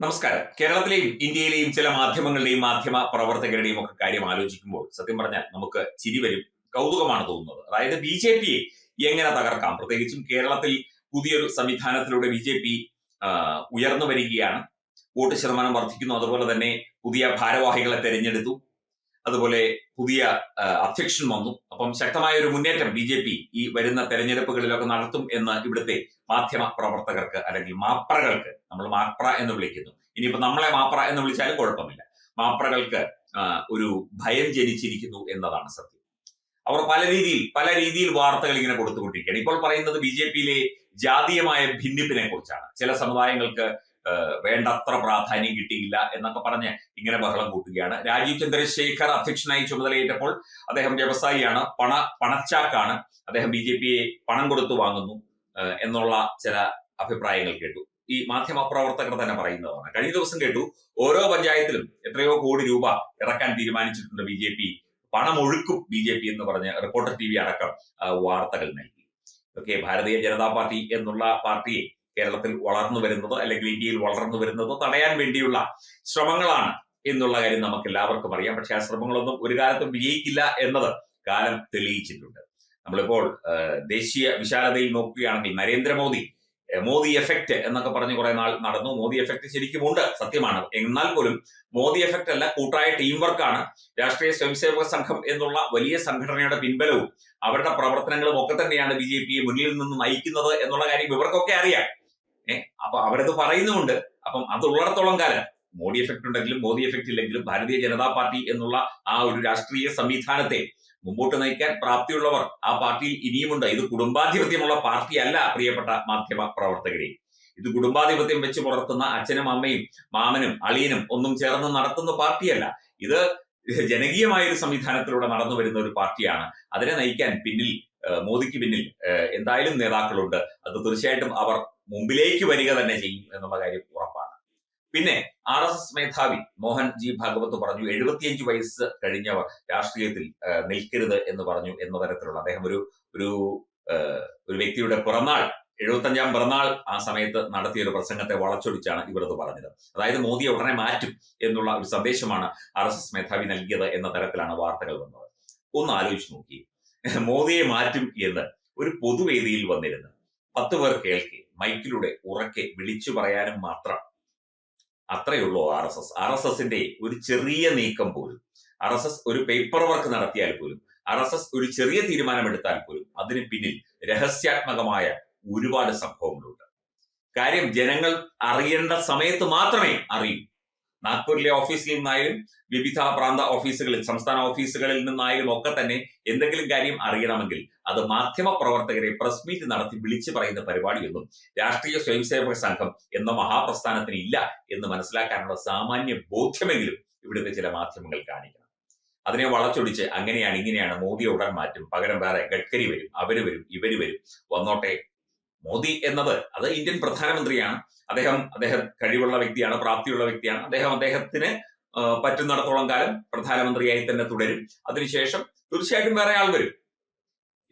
നമസ്കാരം. കേരളത്തിലെയും ഇന്ത്യയിലെയും ചില മാധ്യമങ്ങളുടെയും മാധ്യമ പ്രവർത്തകരുടെയും ഒക്കെ കാര്യം ആലോചിക്കുമ്പോൾ സത്യം പറഞ്ഞാൽ നമുക്ക് ചിരി വരും കൗതുകമാണ് തോന്നുന്നത്. അതായത് ബി ജെ പിയെ എങ്ങനെ തകർക്കാം? പ്രത്യേകിച്ചും കേരളത്തിൽ പുതിയൊരു സംവിധാനത്തിലൂടെ ബി ജെ പി ഉയർന്നു വരികയാണ്. വോട്ട് ശതമാനം വർദ്ധിക്കുന്നു. അതുപോലെ തന്നെ പുതിയ ഭാരവാഹികളെ തെരഞ്ഞെടുത്തു. അതുപോലെ പുതിയ അധ്യക്ഷൻ വന്നു. അപ്പം ശക്തമായ ഒരു മുന്നേറ്റം ബി ജെ പി ഈ വരുന്ന തെരഞ്ഞെടുപ്പുകളിലൊക്കെ നടത്തും എന്ന് ഇവിടുത്തെ മാധ്യമ പ്രവർത്തകർക്ക് അല്ലെങ്കിൽ മാപ്രകൾക്ക് നമ്മൾ മാപ്ര എന്ന് വിളിക്കുന്നു. ഇനിയിപ്പോ നമ്മളെ മാപ്ര എന്ന് വിളിച്ചാലും കുഴപ്പമില്ല. മാപ്രകൾക്ക് ഒരു ഭയം ജനിച്ചിരിക്കുന്നു എന്നതാണ് സത്യം. അവർ പല രീതിയിൽ പല രീതിയിൽ വാർത്തകൾ ഇങ്ങനെ കൊടുത്തുകൊണ്ടിരിക്കുകയാണ്. ഇപ്പോൾ പറയുന്നത് ബി ജെ പിയിലെ ജാതീയമായ ഭിന്നിപ്പിനെ കുറിച്ചാണ്. ചില സമുദായങ്ങൾക്ക് വേണ്ടത്ര പ്രാധാന്യം കിട്ടിയില്ല എന്നൊക്കെ പറഞ്ഞ് ഇങ്ങനെ ബഹളം കൂട്ടുകയാണ്. രാജീവ് ചന്ദ്രശേഖർ അധ്യക്ഷനായി ചുമതലയേറ്റപ്പോൾ അദ്ദേഹം വ്യവസായിയാണ് പണ പണച്ചാക്കാണ്. അദ്ദേഹം ബി ജെ പിയെ പണം കൊടുത്തു വാങ്ങുന്നു എന്നുള്ള ചില അഭിപ്രായങ്ങൾ കേട്ടു. ഈ മാധ്യമ പ്രവർത്തകർ തന്നെ പറയുന്നതാണ്. കഴിഞ്ഞ ദിവസം കേട്ടു ഓരോ പഞ്ചായത്തിലും എത്രയോ കോടി രൂപ ഇറക്കാൻ തീരുമാനിച്ചിട്ടുണ്ട് ബി ജെ പി. പണമൊഴുക്കും ബി ജെ പി എന്ന് പറഞ്ഞ് റിപ്പോർട്ടർ ടി വി അടക്കം വാർത്തകൾ നൽകി. ഓക്കെ ഭാരതീയ ജനതാ പാർട്ടി എന്നുള്ള പാർട്ടിയെ കേരളത്തിൽ വളർന്നു വരുന്നത് അല്ലെങ്കിൽ ഇന്ത്യയിൽ വളർന്നു വരുന്നത് തടയാൻ വേണ്ടിയുള്ള ശ്രമങ്ങളാണ് എന്നുള്ള കാര്യം നമുക്ക് എല്ലാവർക്കും അറിയാം. പക്ഷെ ആ ശ്രമങ്ങളൊന്നും ഒരു കാലത്തും വിജയിക്കില്ല എന്നത് കാലം തെളിയിച്ചിട്ടുണ്ട്. നമ്മളിപ്പോൾ ദേശീയ വിശാലതയിൽ നോക്കുകയാണെങ്കിൽ നരേന്ദ്രമോദി മോദി എഫക്റ്റ് എന്നൊക്കെ പറഞ്ഞ് കുറെ നാൾ നടന്നു. മോദി എഫക്റ്റ് ശരിക്കും ഉണ്ട് സത്യമാണ്. എന്നാൽ പോലും മോദി എഫക്റ്റ് അല്ല കൂട്ടായ ടീം വർക്കാണ് രാഷ്ട്രീയ സ്വയംസേവക സംഘം എന്നുള്ള വലിയ സംഘടനയുടെ പിൻബലവും അവരുടെ പ്രവർത്തനങ്ങളും ഒക്കെ തന്നെയാണ് ബി ജെ പിയെ മുന്നിൽ നിന്ന് നയിക്കുന്നത് എന്നുള്ള കാര്യം ഇവർക്കൊക്കെ അറിയാം. ഏഹ് അപ്പൊ അവരത് പറയുന്നുമുണ്ട്. അപ്പം അത് ഉള്ളിടത്തോളം കാലം മോഡി എഫക്ട് ഉണ്ടെങ്കിലും മോദി എഫക്ട് ഇല്ലെങ്കിലും ഭാരതീയ ജനതാ പാർട്ടി എന്നുള്ള ആ ഒരു രാഷ്ട്രീയ സംവിധാനത്തെ മുമ്പോട്ട് നയിക്കാൻ പ്രാപ്തിയുള്ളവർ ആ പാർട്ടിയിൽ ഇനിയുമുണ്ട്. ഇത് കുടുംബാധിപത്യമുള്ള പാർട്ടിയല്ല പ്രിയപ്പെട്ട മാധ്യമ പ്രവർത്തകരെ. ഇത് കുടുംബാധിപത്യം വെച്ച് പുലർത്തുന്ന അച്ഛനും അമ്മയും മാമനും അളിയനും ഒന്നും ചേർന്ന് നടത്തുന്ന പാർട്ടിയല്ല. ഇത് ജനകീയമായ ഒരു സംവിധാനത്തിലൂടെ നടന്നു വരുന്ന ഒരു പാർട്ടിയാണ്. അതിനെ നയിക്കാൻ പിന്നിൽ മോദിക്ക് പിന്നിൽ എന്തായാലും നേതാക്കളുണ്ട്. അത് തീർച്ചയായിട്ടും അവർ മുമ്പിലേക്ക് വരിക തന്നെ ചെയ്യും എന്നുള്ള കാര്യം ഉറപ്പാണ്. പിന്നെ ആർ എസ് എസ് മേധാവി മോഹൻ ജി ഭാഗവത് പറഞ്ഞു എഴുപത്തിയഞ്ച് വയസ്സ് കഴിഞ്ഞവർ രാഷ്ട്രീയത്തിൽ നിൽക്കരുത് എന്ന് പറഞ്ഞു എന്ന തരത്തിലുള്ള അദ്ദേഹം ഒരു ഒരു ഒരു വ്യക്തിയുടെ പിറന്നാൾ എഴുപത്തഞ്ചാം പിറന്നാൾ ആ സമയത്ത് നടത്തിയ ഒരു പ്രസംഗത്തെ വളച്ചൊടിച്ചാണ് ഇവർ ഇത് പറഞ്ഞത്. അതായത് മോദിയെ ഉടനെ മാറ്റും എന്നുള്ള ഒരു സന്ദേശമാണ് ആർ എസ് എസ് മേധാവി നൽകിയത് എന്ന തരത്തിലാണ് വാർത്തകൾ വന്നത്. ഒന്ന് ആലോചിച്ച് നോക്കി. മോദിയെ മാറ്റും എന്ന് ഒരു പൊതുവേദിയിൽ വന്നിരുന്ന് പത്ത് പേർ കേൾക്കെ. മൈക്കിലൂടെ ഉറക്കെ വിളിച്ചു പറയാനും മാത്രം. അത്രയുള്ളൂ R S S. R S എസിന്റെ ഒരു ചെറിയ നീക്കം പോലും ആർ എസ് എസ് ഒരു പേപ്പർ വർക്ക് നടത്തിയാൽ പോലും ആർ എസ് എസ് ഒരു ചെറിയ തീരുമാനമെടുത്താൽ പോലും അതിന് പിന്നിൽ രഹസ്യാത്മകമായ ഒരുപാട് സംഭവങ്ങളുണ്ട്. കാര്യം ജനങ്ങൾ അറിയേണ്ട സമയത്ത് മാത്രമേ അറിയൂ. നാഗ്പൂരിലെ ഓഫീസിൽ നിന്നായാലും വിവിധ പ്രാന്ത ഓഫീസുകളിൽ സംസ്ഥാന ഓഫീസുകളിൽ നിന്നായാലും ഒക്കെ തന്നെ എന്തെങ്കിലും കാര്യം അറിയണമെങ്കിൽ അത് മാധ്യമ പ്രവർത്തകരെ പ്രസ് മീറ്റ് നടത്തി വിളിച്ചു പറയുന്ന പരിപാടിയൊന്നും രാഷ്ട്രീയ സ്വയംസേവക സംഘം എന്ന മഹാപ്രസ്ഥാനത്തിന് ഇല്ല എന്ന് മനസ്സിലാക്കാനുള്ള സാമാന്യ ബോധ്യമെങ്കിലും ഇവിടുത്തെ ചില മാധ്യമങ്ങൾ കാണിക്കണം. അതിനെ വളച്ചൊടിച്ച് അങ്ങനെയാണ് ഇങ്ങനെയാണ് മോദിയെ ഉടൻ മാറ്റും. പകരം വേറെ ഗഡ്കരി വരും അവർ വരും ഇവർ വരും. വന്നോട്ടെ മോദി എന്നത് അത് ഇന്ത്യൻ പ്രധാനമന്ത്രിയാണ്. അദ്ദേഹം അദ്ദേഹം കഴിവുള്ള വ്യക്തിയാണ് പ്രാപ്തിയുള്ള വ്യക്തിയാണ്. അദ്ദേഹം അദ്ദേഹത്തിന് പറ്റുന്നിടത്തോളം കാലം പ്രധാനമന്ത്രിയായി തന്നെ തുടരും. അതിനുശേഷം തീർച്ചയായിട്ടും വേറെ ആൾ വരും.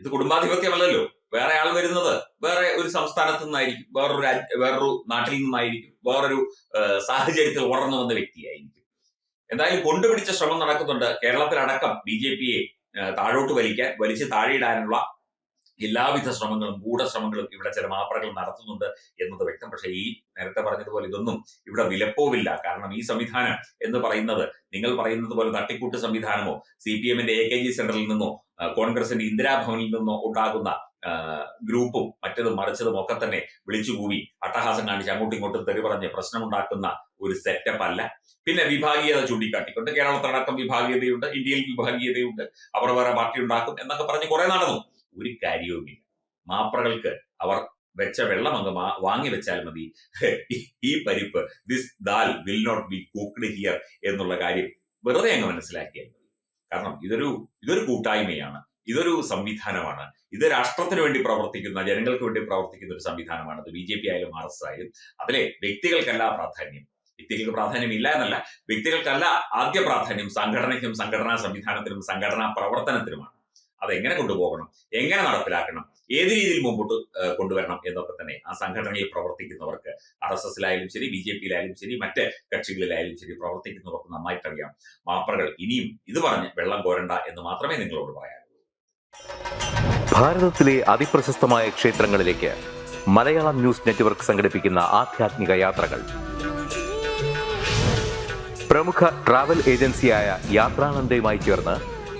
ഇത് കുടുംബാധിപത്യമല്ലല്ലോ. വേറെ ആൾ വരുന്നത് വേറെ ഒരു സംസ്ഥാനത്ത് നിന്നായിരിക്കും. വേറൊരു വേറൊരു നാട്ടിൽ നിന്നായിരിക്കും. വേറൊരു സാഹചര്യത്തിൽ വളർന്നു വന്ന വ്യക്തിയായിരിക്കും. എന്തായാലും കൊണ്ടുപിടിച്ച ശ്രമം നടക്കുന്നുണ്ട്. കേരളത്തിലടക്കം ബി ജെ പിയെ താഴോട്ട് വലിക്കാൻ വലിച്ച് താഴെയിടാനുള്ള എല്ലാവിധ ശ്രമങ്ങളും ഗൂഢശ്രമങ്ങളും ഇവിടെ ചില മാപ്രകൾ നടത്തുന്നുണ്ട് എന്നത് വ്യക്തം. പക്ഷേ ഈ നേരത്തെ പറഞ്ഞതുപോലെ ഇതൊന്നും ഇവിടെ വിലപ്പോവില്ല. കാരണം ഈ സംവിധാനം എന്ന് പറയുന്നത് നിങ്ങൾ പറയുന്നത് പോലെ തട്ടിക്കൂട്ട് സംവിധാനമോ സി പി എമ്മിന്റെ എ കെ ജി സെന്ററിൽ നിന്നോ കോൺഗ്രസിന്റെ ഇന്ദിരാഭവനിൽ നിന്നോ ഉണ്ടാകുന്ന ഗ്രൂപ്പും മറ്റതും മറിച്ചതും ഒക്കെ തന്നെ വിളിച്ചുകൂവി അട്ടഹാസം കാണിച്ച് അങ്ങോട്ടും ഇങ്ങോട്ടും തെറി പറഞ്ഞ് പ്രശ്നമുണ്ടാക്കുന്ന ഒരു സെറ്റപ്പ് അല്ല. പിന്നെ വിഭാഗീയത ചൂണ്ടിക്കാട്ടിക്കൊണ്ട് കേരളത്തിലടക്കം വിഭാഗീയതയുണ്ട് ഇന്ത്യയിൽ വിഭാഗീയതയുണ്ട് അവർ വേറെ പാർട്ടി ഉണ്ടാക്കും എന്നൊക്കെ പറഞ്ഞ് കുറെ നടന്നു. ഒരു കാര്യവുമില്ല. മാപ്രകൾക്ക് അവർ വെച്ച വെള്ളം അങ്ങ് വാങ്ങി വെച്ചാൽ മതി. ഈ- പരിപ്പ് this dal will not be cooked here എന്നുള്ള കാര്യം വെറുതെ അങ്ങ് മനസ്സിലാക്കിയാൽ മതി. കാരണം ഇതൊരു ഇതൊരു കൂട്ടായ്മയാണ്. ഇതൊരു സംവിധാനമാണ്. ഇത് രാഷ്ട്രത്തിന് വേണ്ടി പ്രവർത്തിക്കുന്ന ജനങ്ങൾക്ക് വേണ്ടി പ്രവർത്തിക്കുന്ന ഒരു സംവിധാനമാണ്. അത് ബി ജെ പി ആയാലും ആർ എസ് ആയാലും. അതിലെ വ്യക്തികൾക്കല്ല പ്രാധാന്യം. വ്യക്തികൾക്ക് പ്രാധാന്യം ഇല്ല എന്നല്ല. വ്യക്തികൾക്കല്ല ആദ്യ പ്രാധാന്യം സംഘടനയ്ക്കും സംഘടനാ സംവിധാനത്തിനും സംഘടനാ പ്രവർത്തനത്തിനുമാണ്. അതെങ്ങനെ കൊണ്ടുപോകണം? എങ്ങനെ നടപ്പിലാക്കണം? ഏത് രീതിയിൽ മുമ്പോട്ട് കൊണ്ടുവരണം എന്നൊക്കെ തന്നെ ആ സംഘടനയിൽ പ്രവർത്തിക്കുന്നവർക്ക് ആർ എസ് എസിലായാലും ശരി ബി ജെ പിയിലായാലും ശരി മറ്റ് കക്ഷികളിലായാലും ശരി പ്രവർത്തിക്കുന്നവർക്ക് നന്നായിട്ടറിയാം. മാപ്രകൾ ഇനിയും ഇത് പറഞ്ഞ് വെള്ളം കോരണ്ട എന്ന് മാത്രമേ നിങ്ങളോട് പറയാനുള്ളൂ. ഭാരതത്തിലെ അതിപ്രശസ്തമായ ക്ഷേത്രങ്ങളിലേക്ക് മലയാളം ന്യൂസ് നെറ്റ്വർക്ക് സംഘടിപ്പിക്കുന്ന ആധ്യാത്മിക യാത്രകൾ. പ്രമുഖ ട്രാവൽ ഏജൻസിയായ യാത്രാനന്ദയുമായി ചേർന്ന്